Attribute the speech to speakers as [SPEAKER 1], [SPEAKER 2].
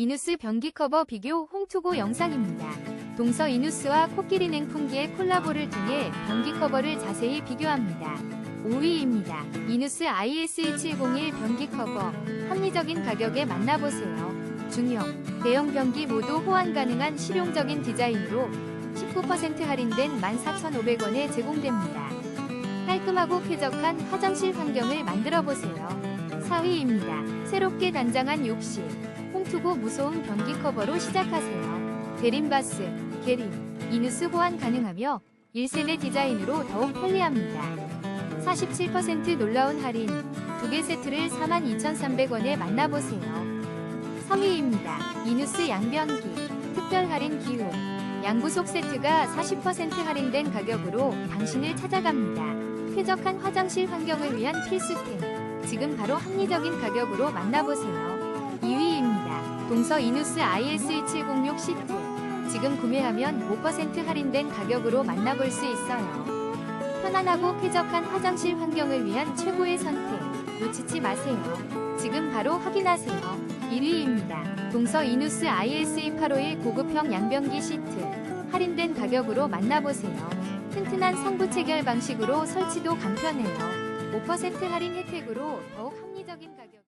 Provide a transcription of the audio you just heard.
[SPEAKER 1] 이누스 변기 커버 비교 홍투고 영상입니다. 동서 이누스와 코끼리 냉풍기의 콜라보를 통해 변기 커버를 자세히 비교합니다. 5위입니다. 이누스 IS2701 변기 커버 합리적인 가격에 만나보세요. 중형, 대형 변기 모두 호환 가능한 실용적인 디자인으로 19% 할인된 14,500원에 제공됩니다. 깔끔하고 쾌적한 화장실 환경을 만들어 보세요. 4위입니다. 새롭게 단장한 욕실, 홍 투고 무소음 변기 커버로 시작하세요. 대림바스, 게림, 이누스 호환 가능하며 1세대 디자인으로 더욱 편리합니다. 47% 놀라운 할인, 두개 세트를 42,300원에 만나보세요. 3위입니다. 이누스 양변기, 특별 할인 기후, 양구속 세트가 40% 할인된 가격으로 당신을 찾아갑니다. 쾌적한 화장실 환경을 위한 필수템. 지금 바로 합리적인 가격으로 만나보세요. 2위입니다. 동서 이누스 IS2706 시트. 지금 구매하면 5% 할인된 가격으로 만나볼 수 있어요. 편안하고 쾌적한 화장실 환경을 위한 최고의 선택. 놓치지 마세요. 지금 바로 확인하세요. 1위입니다. 동서 이누스 IS2851 고급형 양변기 시트. 할인된 가격으로 만나보세요. 튼튼한 성부 체결 방식으로 설치도 간편해요. 5% 할인 혜택으로 더욱 합리적인 가격.